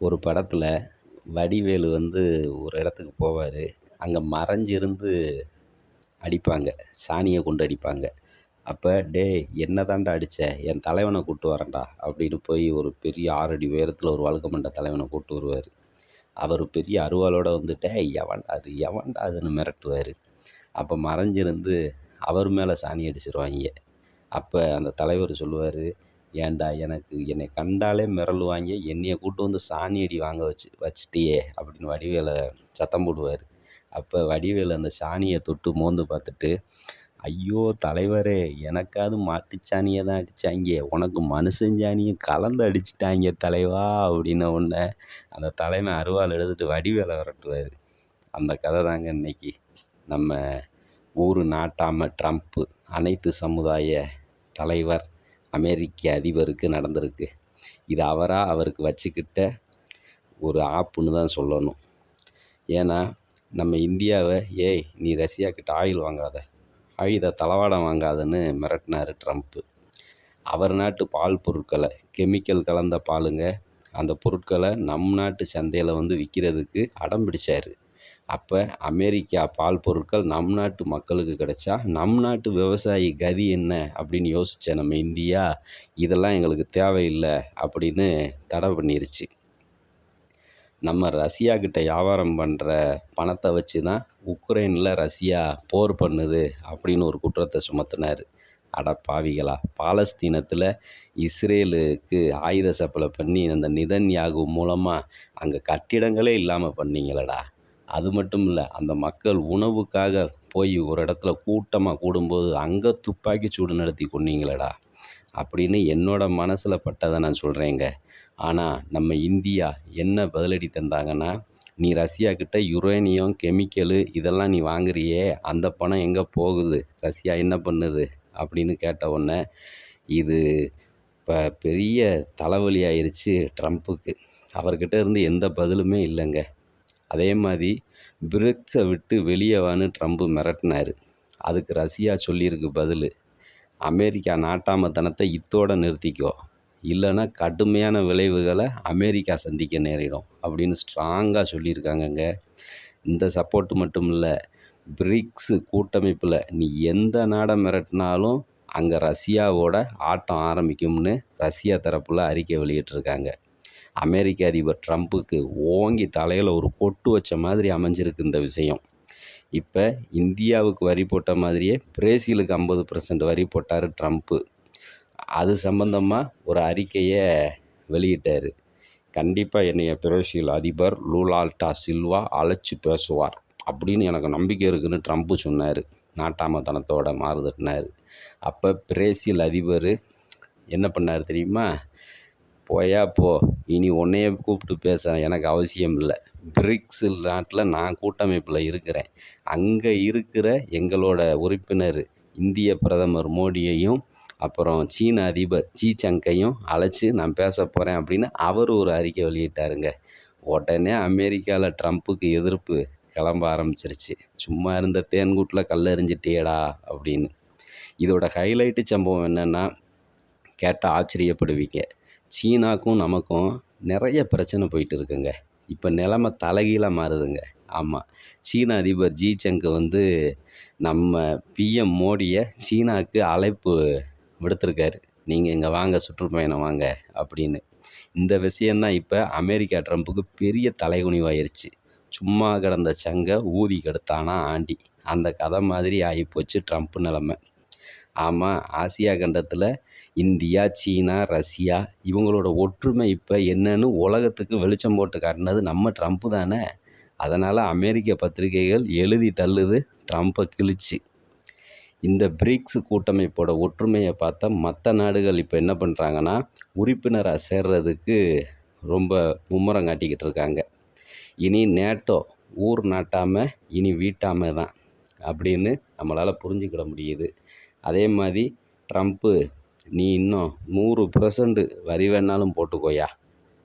ஒரு படத்தில் வடிவேலு வந்து ஒரு இடத்துக்கு போவார். அங்கே மறைஞ்சிருந்து அடிப்பாங்க. சாணியை கொண்டு அடிப்பாங்க. அப்போ டேய் என்ன தான்டா அடித்த என் தலைவனை கூப்பிட்டு வரேன்டா. அப்படின்னு போய் ஒரு பெரிய ஆறடி உயரத்தில் ஒரு வழுக்க மண்ட தலைவனை கூப்பிட்டு வருவார். அவர் பெரிய அருவாளோடு வந்துட்டு எவன்டா அது? எவன்டா அதுன்னு மிரட்டுவார். அப்போ மறைஞ்சிருந்து அவர் மேலே சாணி அடிச்சிருவாங்க. அப்போ அந்த தலைவர் சொல்லுவார் ஏன்டா எனக்கு என்னை கண்டாலே மிரளுவாங்க என்னையை கூட்டு வந்து சாணி அடி வாங்க வச்சு வச்சிட்டியே அப்படின்னு வடிவேலை சத்தம் போடுவார். அப்போ வடிவேலு அந்த சாணியை தொட்டு மோந்து பார்த்துட்டு ஐயோ தலைவரே எனக்காவது மாட்டுச்சாணியை தான் அடித்தாங்க உனக்கு மனுஷன் சாணியும் கலந்து அடிச்சிட்டாங்க தலைவா அப்படின்ன உடனே அந்த தலைமை அருவாள் எடுத்துட்டு வடிவேலை விரட்டுவார். அந்த கதை தாங்க இன்னைக்கு. நம்ம ஊர் நாட்டாம ட்ரம்ப்பு அனைத்து சமுதாய தலைவர் அமெரிக்க அதிபருக்கு நடந்திருக்கு. இது அவராக அவருக்கு வச்சுக்கிட்ட ஒரு ஆப்புன்னு தான் சொல்லணும். ஏன்னா நம்ம இந்தியாவை ஏய் நீ ரஷ்யாக்கிட்ட ஆயில் வாங்காத. ஆயுத தளவாடம் வாங்காதன்னு மிரட்டினார் ட்ரம்ப்பு அவர் நாட்டு பால் பொருட்களை கெமிக்கல் கலந்த பாலுங்க அந்த பொருட்களை நம் நாட்டு சந்தையில் வந்து விற்கிறதுக்கு அடம் பிடிச்சார். அப்போ அமெரிக்கா பால் பொருட்கள் நம் நாட்டு மக்களுக்கு கிடைச்சா நம் நாட்டு விவசாயி கதி என்ன அப்படின்னு யோசித்த நம்ம இந்தியா இதெல்லாம் எங்களுக்கு தேவையில்லை அப்படின்னு தடை பண்ணிருச்சு. நம்ம ரஷ்யா கிட்ட வியாபாரம் பண்ணுற பணத்தை வச்சு தான் உக்ரைனில் ரஷ்யா போர் பண்ணுது அப்படின்னு ஒரு குற்றத்தை சுமத்தினார். அட பாவிகளா பாலஸ்தீனத்தில் இஸ்ரேலுக்கு ஆயுத சப்ளை பண்ணி அந்த நிதன் யாகு மூலமாக அங்கே கட்டிடங்களே இல்லாமல் பண்ணீங்களடா. அது மட்டும் இல்லை அந்த மக்கள் உணவுக்காக போய் ஒரு இடத்துல கூட்டமாக கூடும்போது அங்கே துப்பாக்கி சூடு நடத்தி கொன்னீங்களேடா அப்படின்னு என்னோட மனசில் பட்டதை நான் சொல்கிறேங்க ஆனால் நம்ம இந்தியா என்ன பதிலடி தந்தாங்கன்னா நீ ரஷ்யா கிட்ட யுரேனியம் கெமிக்கலு இதெல்லாம் நீ வாங்குறியே அந்த பணம் எங்கே போகுது? ரஷ்யா என்ன பண்ணுது? அப்படின்னு கேட்ட உடனே இது இப்போ பெரிய தலைவலி ஆயிடுச்சு ட்ரம்ப்புக்கு. அவர்கிட்ட இருந்து எந்த பதிலுமே இல்லைங்க. அதே மாதிரி பிரிக்ஸை விட்டு வெளியே வான்னு ட்ரம்ப்பு மிரட்டினார். அதுக்கு ரஷ்யா சொல்லியிருக்கு பதில். அமெரிக்கா நாட்டாமத்தனத்தை இத்தோடு நிறுத்திக்கோ. இல்லைன்னா கடுமையான விளைவுகளை அமெரிக்கா சந்திக்க நேரிடும் அப்படின்னு ஸ்ட்ராங்காக சொல்லியிருக்காங்கங்க. இந்த சப்போர்ட்டு மட்டும் இல்லை பிரிக்ஸு கூட்டமைப்பில் நீ எந்த நாடை மிரட்டினாலும் அங்கே ரஷ்யாவோட ஆட்டம் ஆரம்பிக்கும்னு ரஷ்யா தரப்பில் அறிக்கை வெளியிட்டிருக்காங்க. அமெரிக்க அதிபர் ட்ரம்ப்புக்கு ஓங்கி தலையில் ஒரு கொட்டு வச்ச மாதிரி அமைஞ்சிருக்கு இந்த விஷயம். இப்போ இந்தியாவுக்கு வரி போட்ட மாதிரியே பிரேசிலுக்கு ஐம்பது பர்சன்ட் வரி போட்டார் ட்ரம்ப்பு அது சம்பந்தமாக ஒரு அறிக்கையை வெளியிட்டார். கண்டிப்பாக என்னைய பிரேசில் அதிபர் லூலால்டா சில்வா அழைச்சி பேசுவார். அப்படின்னு எனக்கு நம்பிக்கை இருக்குன்னு ட்ரம்ப்பு சொன்னார். நாட்டாமத்தனத்தோட மாறுதட்டினார் அப்போ பிரேசில் அதிபர் என்ன பண்ணார் தெரியுமா? போயா போ. இனி உன்னைய கூப்பிட்டு பேச எனக்கு அவசியம் இல்லை. பிரிக்ஸ் நாட்டில் நான் கூட்டமைப்பில் இருக்கிறேன். அங்கே இருக்கிற எங்களோட உறுப்பினர் இந்திய பிரதமர் மோடியையும் அப்புறம் சீன அதிபர் ஜி சங்கையும் அழைச்சி நான் பேச போகிறேன் அப்படின்னு அவர் ஒரு அறிக்கை வெளியிட்டாருங்க. உடனே அமெரிக்காவில் ட்ரம்ப்புக்கு எதிர்ப்பு கிளம்ப ஆரம்பிச்சிருச்சு. சும்மா இருந்த தேன்கூட்டில் கல் எறிஞ்சிட்டியேடா அப்படின்னு. இதோட ஹைலைட்டு சம்பவம் என்னென்னா கேட்டால் ஆச்சரியப்படுவீங்க. சீனாக்கும் நமக்கும் நிறைய பிரச்சனை போயிட்டு இருக்குங்க இப்போ நிலமை தலைகீழாக மாறுதுங்க. ஆமாம் சீன அதிபர் ஜி சங்கு வந்து நம்ம பிஎம் மோடியை சீனாவுக்கு அழைப்பு விடுத்திருக்காரு. நீங்கள் இங்கே வாங்க சுற்றுப்பயணம் வாங்க அப்படின்னு. இந்த விஷயந்தான் இப்போ அமெரிக்கா ட்ரம்ப்புக்கு பெரிய தலைகுனிவாயிருச்சு. சும்மா கிடந்த சங்கை ஊதி கெடுத்தானா ஆண்டி. அந்த கதை மாதிரி ஆகிப்போச்சு ட்ரம்ப் நிலமை. ஆமாம் ஆசியா கண்டத்தில் இந்தியா சீனா ரஷ்யா இவங்களோட ஒற்றுமை இப்போ என்னன்னு உலகத்துக்கு வெளிச்சம் போட்டு காட்டினது நம்ம ட்ரம்ப்பு தானே. அதனால் அமெரிக்க பத்திரிகைகள் எழுதி தள்ளுது ட்ரம்ப்பை கிழிச்சு. இந்த பிரிக்ஸ் கூட்டமைப்போட ஒற்றுமையை பார்த்தா மற்ற நாடுகள் இப்போ என்ன பண்ணுறாங்கன்னா உறுப்பினராக சேர்றதுக்கு ரொம்ப மும்முரம் காட்டிக்கிட்டு இருக்காங்க. இனி நேட்டோ ஊர் நாட்டாமல் இனி வீட்டாமல் தான் அப்படின்னு நம்மளால் புரிஞ்சுக்கிட முடியுது. அதே மாதிரி ட்ரம்ப்பு நீ இன்னும் நூறு பர்சன்ட் வரி வேணாலும் போட்டுக்கோயா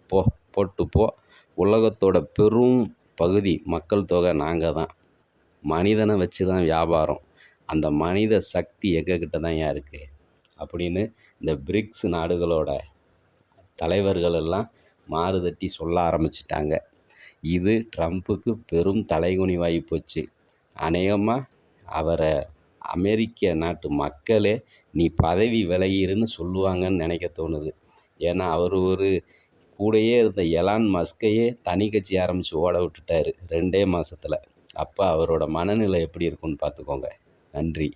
போ போட்டு போ. உலகத்தோட பெரும் பகுதி மக்கள் தொகை நாங்கள் தான். மனிதனை வச்சு தான் வியாபாரம். அந்த மனித சக்தி எங்ககிட்ட தான் ஏன் இருக்குது அப்படின்னு இந்த பிரிக்ஸ் நாடுகளோட தலைவர்கள் எல்லாம் மாறுதட்டி சொல்ல ஆரம்பிச்சிட்டாங்க. இது ட்ரம்ப்புக்கு பெரும் தலைகுனிவாகி போச்சு. அநேகமாக அவரை அமெரிக்க நாட்டு மக்களே நீ பதவி விலகிருன்னு சொல்லுவாங்கன்னு நினைக்க தோணுது. ஏன்னா அவர் ஒரு கூடயே இருந்த எலான் மஸ்கையே தனி கட்சி ஆரம்பித்து ஓட விட்டுட்டாரு ரெண்டே மாதத்தில் அப்போ அவரோட மனநிலை எப்படி இருக்கும்னு பார்த்துக்கோங்க. நன்றி.